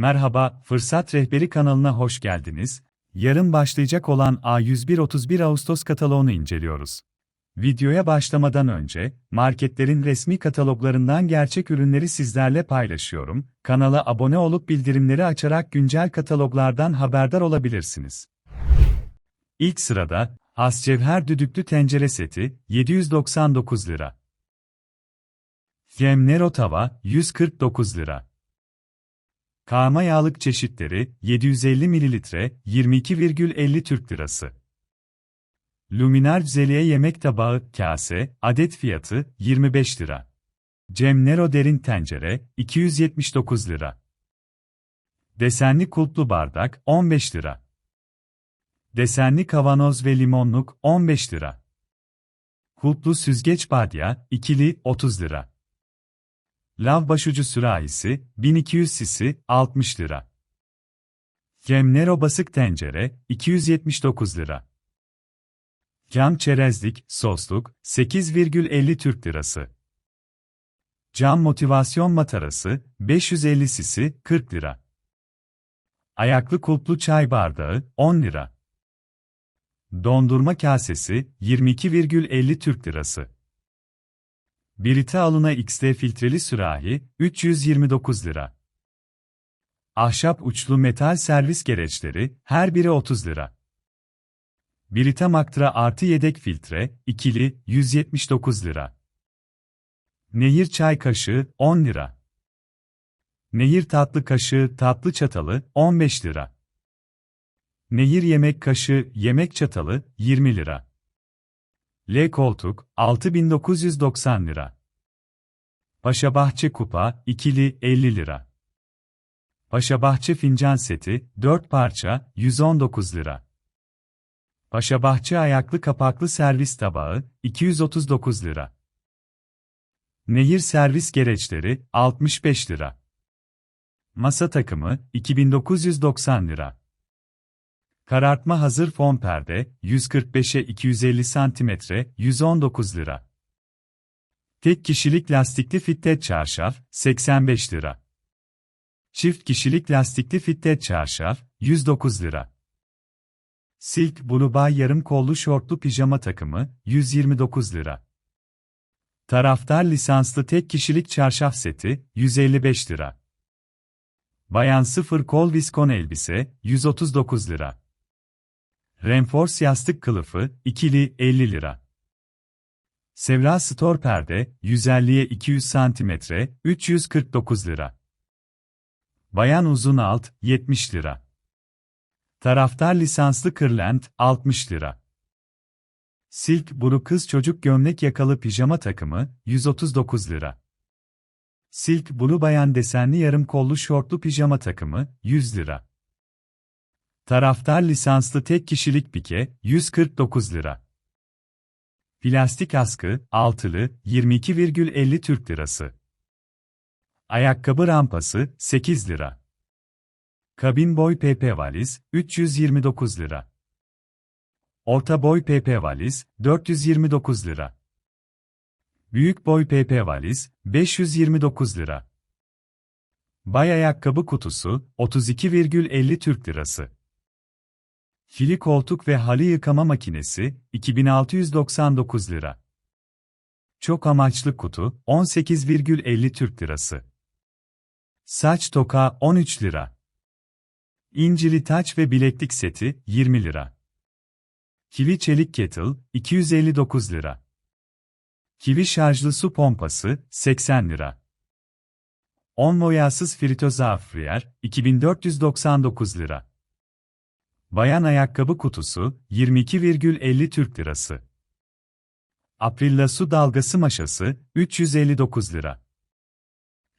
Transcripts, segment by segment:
Merhaba, Fırsat Rehberi kanalına hoş geldiniz. Yarın başlayacak olan A101-31 Ağustos kataloğunu inceliyoruz. Videoya başlamadan önce, marketlerin resmi kataloglarından gerçek ürünleri sizlerle paylaşıyorum. Kanala abone olup bildirimleri açarak güncel kataloglardan haberdar olabilirsiniz. İlk sırada, Hascevher düdüklü tencere seti, 799 lira. Gemnero tava, 149 lira. Kağma yağlık çeşitleri, 750 ml, 22,50 Türk Lirası. Luminar Zeliye yemek tabağı, kase, adet fiyatı, 25 lira. Cemnero derin tencere, 279 lira. Desenli kulplu bardak, 15 lira. Desenli kavanoz ve limonluk, 15 lira. Kulplu süzgeç badya, ikili, 30 lira. Lav başucu sürahisi, 1200 sisi, 60 lira. Gemnero basık tencere, 279 lira. Cam çerezlik, sosluk, 8,50 Türk lirası. Cam motivasyon matarası, 550 sisi, 40 lira. Ayaklı kulplu çay bardağı, 10 lira. Dondurma kasesi, 22,50 Türk lirası. Birite alına XT filtreli sürahi, 329 lira. Ahşap uçlu metal servis gereçleri, her biri 30 lira. Birite Maktra artı yedek filtre, ikili, 179 lira. Nehir çay kaşığı, 10 lira. Nehir tatlı kaşığı, tatlı çatalı, 15 lira. Nehir yemek kaşığı, yemek çatalı, 20 lira. L koltuk, 6990 lira. Paşabahçe kupa, ikili, 50 lira. Paşabahçe fincan seti, 4 parça, 119 lira. Paşabahçe ayaklı kapaklı servis tabağı, 239 lira. Nehir servis gereçleri, 65 lira. Masa takımı, 2990 lira. Karartma hazır fon perde, 145'e 250 cm, 119 lira. Tek kişilik lastikli fitted çarşaf, 85 lira. Çift kişilik lastikli fitted çarşaf, 109 lira. Silk Blue yarım kollu şortlu pijama takımı, 129 lira. Taraftar lisanslı tek kişilik çarşaf seti, 155 lira. Bayan sıfır kol viskon elbise, 139 lira. Renforce yastık kılıfı, ikili, 50 lira. Sevra Store perde, 150'ye 200 cm, 349 lira. Bayan uzun alt, 70 lira. Taraftar lisanslı kırlent, 60 lira. Silk Buru kız çocuk gömlek yakalı pijama takımı, 139 lira. Silk Buru bayan desenli yarım kollu şortlu pijama takımı, 100 lira. Taraftar lisanslı tek kişilik pike, 149 lira. Plastik askı, altılı, 22,50 Türk Lirası. Ayakkabı rampası, 8 lira. Kabin boy PP valiz, 329 lira. Orta boy PP valiz, 429 lira. Büyük boy PP valiz, 529 lira. Bay ayakkabı kutusu, 32,50 Türk Lirası. Fili koltuk ve halı yıkama makinesi, 2699 lira. Çok amaçlı kutu, 18,50 Türk Lirası. Saç toka, 13 lira. İncili taç ve bileklik seti, 20 lira. Kivi çelik kettle, 259 lira. Kivi şarjlı su pompası, 80 lira. 10 boyasız fritöz afriyer, 2499 lira. Bayan ayakkabı kutusu, 22,50 Türk Lirası. Aprilla su dalgası maşası, 359 lira.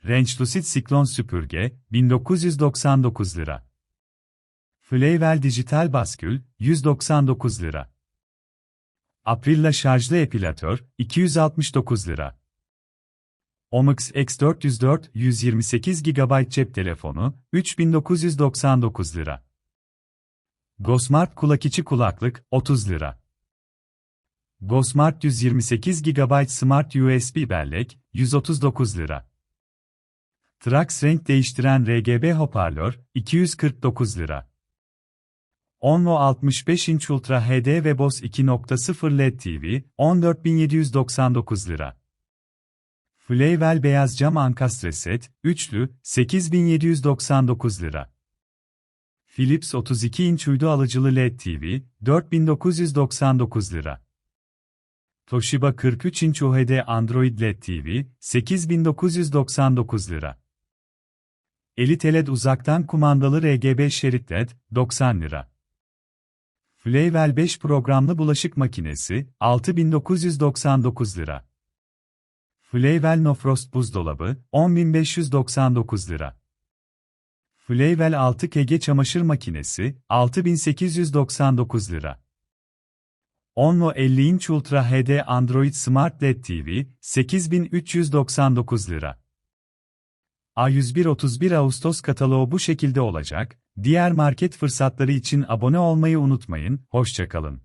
Range Lucid Siklon süpürge, 1999 lira. Flavel dijital baskül, 199 lira. Aprilla şarjlı epilatör, 269 lira. Omix X404 128 GB cep telefonu, 3999 lira. Gosmart kulak içi kulaklık, 30 lira. Gosmart 128 GB Smart USB bellek, 139 lira. Trax renk değiştiren RGB hoparlör, 249 lira. Onvo 65 inç Ultra HD ve Bose 2.0 LED TV, 14.799 lira. Flavel beyaz cam ankastre set, üçlü, 8799 lira. Philips 32 inç uydu alıcılı LED TV, 4999 lira. Toshiba 43 inç UHD Android LED TV, 8999 lira. Elite LED uzaktan kumandalı RGB şerit LED, 90 lira. Flavel 5 programlı bulaşık makinesi, 6999 lira. Flavel No Frost buzdolabı, 10599 lira. Flavel 6 kg çamaşır makinesi, 6899 lira. Onvo 50 inç Ultra HD Android Smart LED TV, 8399 lira. A101-31 Ağustos kataloğu bu şekilde olacak, diğer market fırsatları için abone olmayı unutmayın, hoşçakalın.